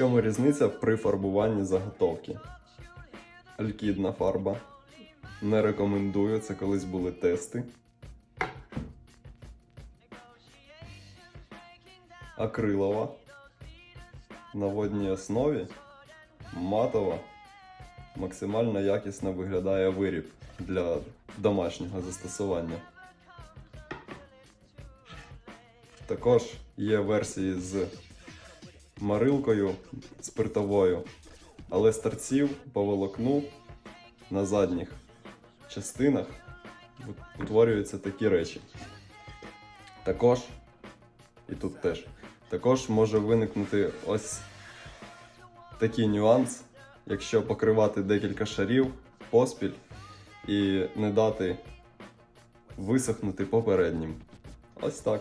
чому різниця при фарбуванні заготовки? Алькідна фарба. Не рекомендую, це колись були тести. Акрилова. На водній основі. Матова. Максимально якісно виглядає виріб для домашнього застосування. Також є версії з марилкою спиртовою, але з торців по волокну на задніх частинах утворюються такі речі. Також, і тут теж, також може виникнути ось такий нюанс, якщо покривати декілька шарів поспіль і не дати висохнути попереднім. Ось так.